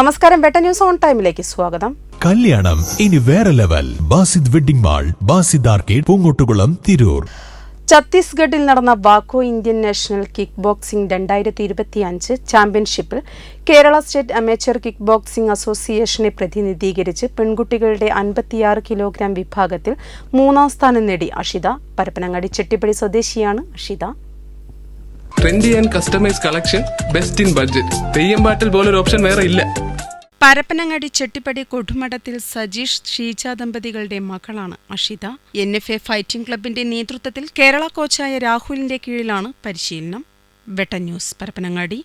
നമസ്കാരം. Better news on ടൈമിലേക്ക് സ്വാഗതം. കല്യാണം. ഇനി വേറെ level. Basid wedding mall Basid arcade Poongottukulam Tirur. ഛത്തീസ്ഗഡിൽ നടന്ന WAKO Indian national kick boxing രണ്ടായിരത്തി ഇരുപത്തിയഞ്ച് ചാമ്പ്യൻഷിപ്പിൽ Kerala state amateur kick boxing അസോസിയേഷനെ പ്രതിനിധീകരിച്ച് പെൺകുട്ടികളുടെ അൻപത്തിയാറ് കിലോഗ്രാം വിഭാഗത്തിൽ മൂന്നാം സ്ഥാനം നേടി അഷിത. പരപ്പനങ്ങാടി ചെട്ടിപ്പടി സ്വദേശിയാണ് Ashitha. Trendy and customise collection best in budget. Theyyam പാട്ടിൽ പോലൊരു ഓപ്ഷൻ വേറെ ഇല്ല. പരപ്പനങ്ങാടി ചെട്ടിപ്പടി കൊടുമഠത്തിൽ സജീഷ് ഷീജ ദമ്പതികളുടെ മകളാണ് Ashitha. N F A fighting ക്ലബിന്റെ നേതൃത്വത്തിൽ കേരള കോച്ചായ രാഹുലിന്റെ കീഴിലാണ് പരിശീലനം. വെട്ട ന്യൂസ് പരപ്പനങ്ങാടി.